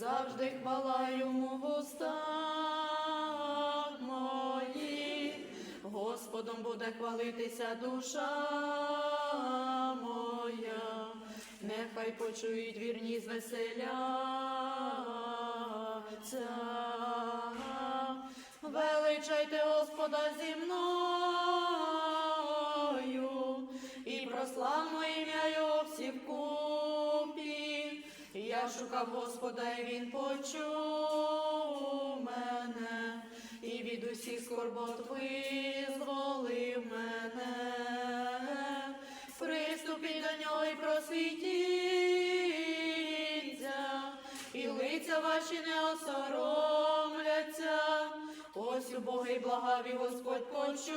завжди хвала йому в устах моїх. Господом буде хвалитися душа моя, нехай почують вірні звеселяться. Величайте Господа зі мною і прославмо ім'я Його всі вкупі. Я шукав Господа, і Він почув мене, і від усіх скорбот визволив мене. Приступіть до нього і просвітіться, і лиця ваші не осоромляться. Ось убогий благаві Господь почув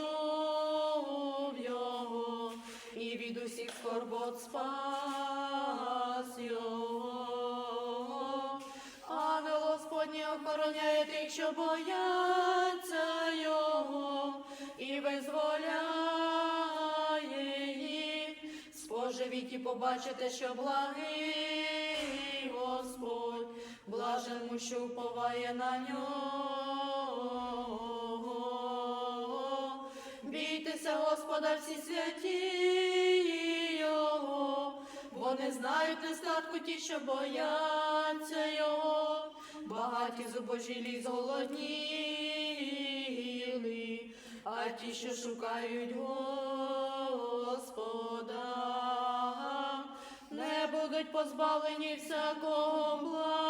його, і від усіх скорбот спас його. Охороняє тих, що бояться його, і визволяє їх. Споживіть і побачите, що благий Господь, блаженому, що уповає на нього. Бійтеся Господа всі святі Його, бо не знають нестатку ті, що бояться Його, багаті зубожілі зголодніли, а ті, що шукають Господа, не будуть позбавлені всякого блага.